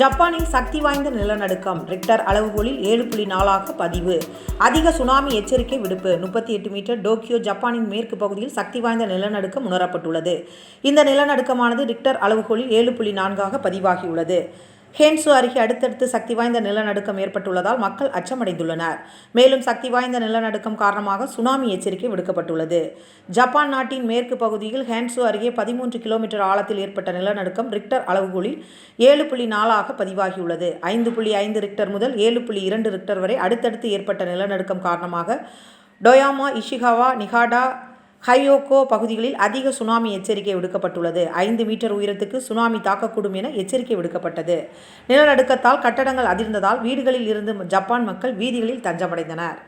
ஜப்பானில் சக்தி வாய்ந்த நிலநடுக்கம் ரிக்டர் அளவுகோலில் ஏழு புள்ளி நாலாக பதிவு. அதிக சுனாமி எச்சரிக்கை விடுப்பு முப்பத்தி எட்டு மீட்டர் டோக்கியோ ஜப்பானின் மேற்கு பகுதியில் சக்தி வாய்ந்த நிலநடுக்கம் உணரப்பட்டுள்ளது. இந்த நிலநடுக்கமானது ரிக்டர் அளவுகோலில் ஏழு புள்ளி நான்காக பதிவாகியுள்ளது. ஹேன்சு அருகே அடுத்தடுத்து சக்தி வாய்ந்த நிலநடுக்கம் ஏற்பட்டுள்ளதால் மக்கள் அச்சமடைந்துள்ளனர். மேலும் சக்தி வாய்ந்த நிலநடுக்கம் காரணமாக சுனாமி எச்சரிக்கை விடுக்கப்பட்டுள்ளது. ஜப்பான் நாட்டின் மேற்கு பகுதியில் ஹேன்சு அருகே பதிமூன்று கிலோமீட்டர் ஆழத்தில் ஏற்பட்ட நிலநடுக்கம் ரிக்டர் அளவுகோலில் ஏழு புள்ளி நாலாக பதிவாகியுள்ளது. ஐந்து புள்ளி ஐந்து ரிக்டர் முதல் ஏழு புள்ளி இரண்டு ரிக்டர் வரை அடுத்தடுத்து ஏற்பட்ட நிலநடுக்கம் காரணமாக டொயாமா இஷிகாவா நிகாடா ஹையோகோ பகுதிகளில் அதிக சுனாமி எச்சரிக்கை விடுக்கப்பட்டுள்ளது. ஐந்து மீட்டர் உயரத்துக்கு சுனாமி தாக்கக்கூடும் என எச்சரிக்கை விடுக்கப்பட்டது. நிலநடுக்கத்தால் கட்டடங்கள் அதிர்ந்ததால் வீடுகளில் இருந்து ஜப்பான் மக்கள் வீதிகளில் தஞ்சமடைந்தனர்.